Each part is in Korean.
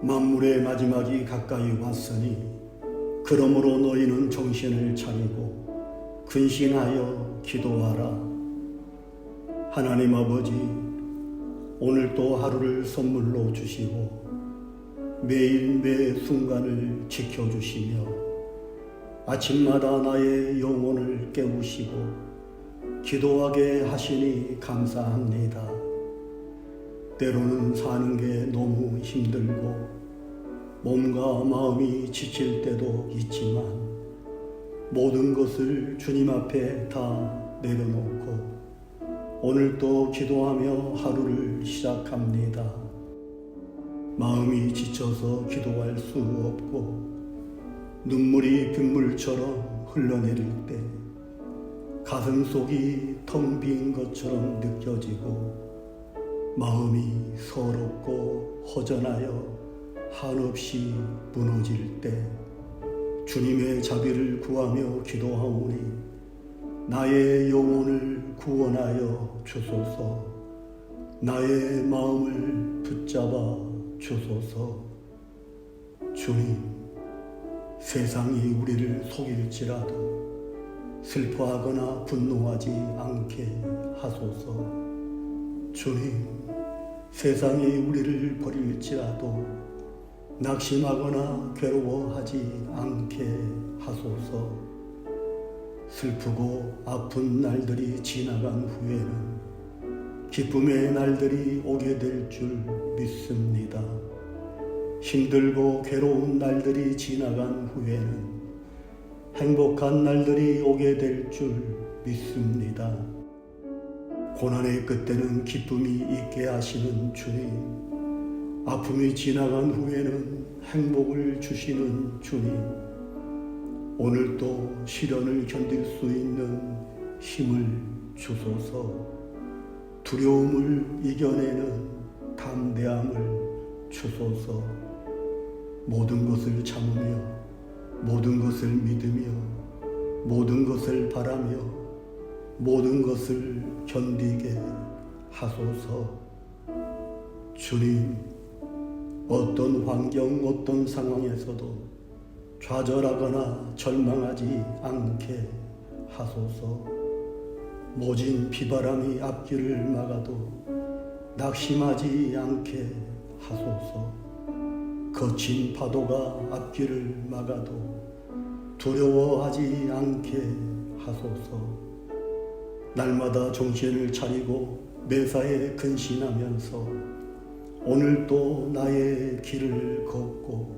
만물의 마지막이 가까이 왔으니 그러므로 너희는 정신을 차리고 근신하여 기도하라. 하나님 아버지, 오늘 또 하루를 선물로 주시고 매일 매 순간을 지켜주시며 아침마다 나의 영혼을 깨우시고 기도하게 하시니 감사합니다. 때로는 사는 게 너무 힘들고 몸과 마음이 지칠 때도 있지만 모든 것을 주님 앞에 다 내려놓고 오늘 또 기도하며 하루를 시작합니다. 마음이 지쳐서 기도할 수 없고 눈물이 빗물처럼 흘러내릴 때 가슴 속이 텅 빈 것처럼 느껴지고 마음이 서럽고 허전하여 한없이 무너질 때 주님의 자비를 구하며 기도하오니 나의 영혼을 구원하여 주소서. 나의 마음을 붙잡아 주소서. 주님 세상이 우리를 속일지라도 슬퍼하거나 분노하지 않게 하소서. 주님 세상이 우리를 버릴지라도 낙심하거나 괴로워하지 않게 하소서 슬프고 아픈 날들이 지나간 후에는 기쁨의 날들이 오게 될 줄 믿습니다. 힘들고 괴로운 날들이 지나간 후에는 행복한 날들이 오게 될 줄 믿습니다. 고난의 끝에는 기쁨이 있게 하시는 주님, 아픔이 지나간 후에는 행복을 주시는 주님, 오늘도 시련을 견딜 수 있는 힘을 주소서, 두려움을 이겨내는 담대함을 주소서, 모든 것을 참으며, 모든 것을 믿으며, 모든 것을 바라며, 모든 것을 견디게 하소서. 주님, 어떤 환경, 어떤 상황에서도 좌절하거나 절망하지 않게 하소서. 모진 비바람이 앞길을 막아도 낙심하지 않게 하소서. 거친 파도가 앞길을 막아도 두려워하지 않게 하소서. 날마다 정신을 차리고 매사에 근신하면서 오늘 또 나의 길을 걷고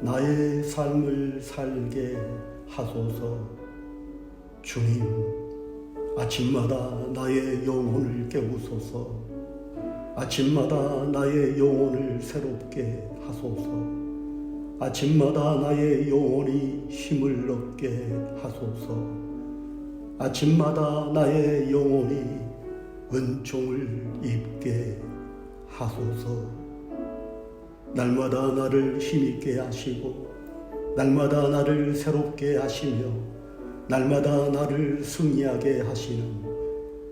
나의 삶을 살게 하소서. 주님 아침마다 나의 영혼을 깨우소서. 아침마다 나의 영혼을 새롭게 하소서. 아침마다 나의 영혼이 힘을 얻게 하소서 아침마다 나의 영혼이 은총을 입게 하소서. 날마다 나를 힘있게 하시고, 날마다 나를 새롭게 하시며, 날마다 나를 승리하게 하시는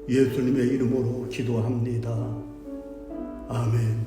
예수님의 이름으로 기도합니다. 아멘.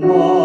more.